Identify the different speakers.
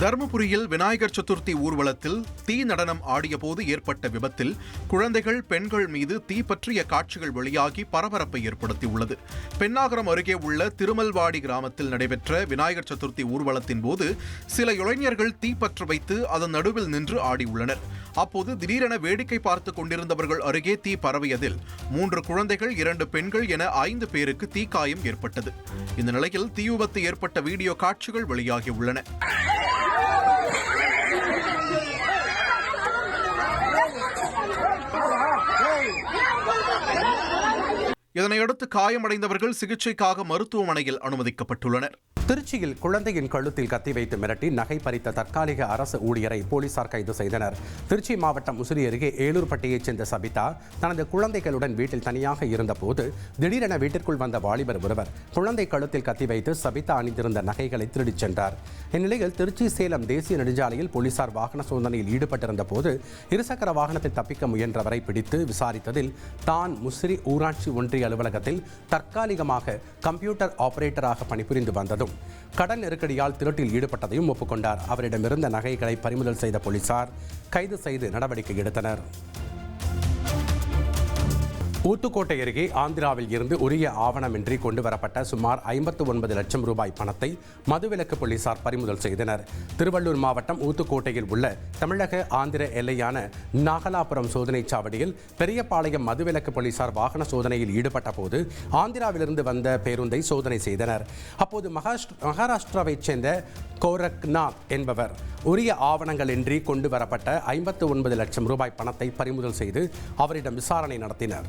Speaker 1: தருமபுரியில் விநாயகர் சதுர்த்தி ஊர்வலத்தில் தீ நடனம் ஆடியபோது ஏற்பட்ட விபத்தில் குழந்தைகள் பெண்கள் மீது தீ பற்றிய காட்சிகள் வெளியாகி பரபரப்பை ஏற்படுத்தியுள்ளது. பெண்ணாகரம் அருகே உள்ள திருமல்வாடி கிராமத்தில் நடைபெற்ற விநாயகர் சதுர்த்தி ஊர்வலத்தின் போது சில இளைஞர்கள் தீ வைத்து அதன் நடுவில் நின்று ஆடியுள்ளனர். அப்போது திடீரென வேடிக்கை பார்த்துக் கொண்டிருந்தவர்கள் அருகே தீ பரவியதில் மூன்று குழந்தைகள் இரண்டு பெண்கள் என ஐந்து பேருக்கு தீக்காயம் ஏற்பட்டது. இந்த நிலையில் தீ விபத்து ஏற்பட்ட வீடியோ காட்சிகள் வெளியாகியுள்ளன. இதனையடுத்து காயமடைந்தவர்கள் சிகிச்சைக்காக மருத்துவமனையில் அனுமதிக்கப்பட்டுள்ளனர்.
Speaker 2: திருச்சியில் குழந்தையின் கழுத்தில் கத்தி வைத்து மிரட்டி நகை பறித்த தற்காலிக அரசு ஊழியரை போலீசார் கைது செய்தனர். திருச்சி மாவட்டம் முசிறி அருகே ஏலூர்பட்டியைச் சேர்ந்த சபிதா தனது குழந்தைகளுடன் வீட்டில் தனியாக இருந்தபோது திடீரென வீட்டிற்குள் வந்த வாலிபர் ஒருவர் குழந்தை கழுத்தில் கத்தி வைத்து சபிதா அணிந்திருந்த நகைகளை திருடிச் சென்றார். இந்நிலையில் திருச்சி சேலம் தேசிய நெடுஞ்சாலையில் போலீசார் வாகன சோதனையில் ஈடுபட்டிருந்த போது இருசக்கர வாகனத்தில் தப்பிக்க முயன்றவரை பிடித்து விசாரித்ததில் தான் முசிறி ஊராட்சி ஒன்றிய அலுவலகத்தில் தற்காலிகமாக கம்ப்யூட்டர் ஆபரேட்டராக பணிபுரிந்து வந்ததும் கடன் நெருக்கடியால் திருட்டில் ஈடுபட்டதையும் ஒப்புக்கொண்டார். அவரிடமிருந்த நகைகளை பறிமுதல் செய்த போலீசார் கைது செய்து நடவடிக்கை எடுத்தனர். ஊத்துக்கோட்டை அருகே ஆந்திராவில் இருந்து உரிய ஆவணமின்றி கொண்டு வரப்பட்ட சுமார் ஐம்பத்து ஒன்பது லட்சம் ரூபாய் பணத்தை மதுவிலக்கு போலீசார் பறிமுதல் செய்தனர். திருவள்ளூர் மாவட்டம் ஊத்துக்கோட்டையில் உள்ள தமிழக ஆந்திர எல்லையான நாகலாபுரம் சோதனைச் சாவடியில் பெரியபாளையம் மதுவிலக்கு போலீசார் வாகன சோதனையில் ஈடுபட்ட போது ஆந்திராவிலிருந்து வந்த பேருந்தை சோதனை செய்தனர். அப்போது மகாராஷ்டிராவைச் சேர்ந்த கோரக்நாத் என்பவர் உரிய ஆவணங்களின்றி கொண்டு வரப்பட்ட ஐம்பத்து ஒன்பது லட்சம் ரூபாய் பணத்தை பறிமுதல் செய்து அவரிடம் விசாரணை நடத்தினர்.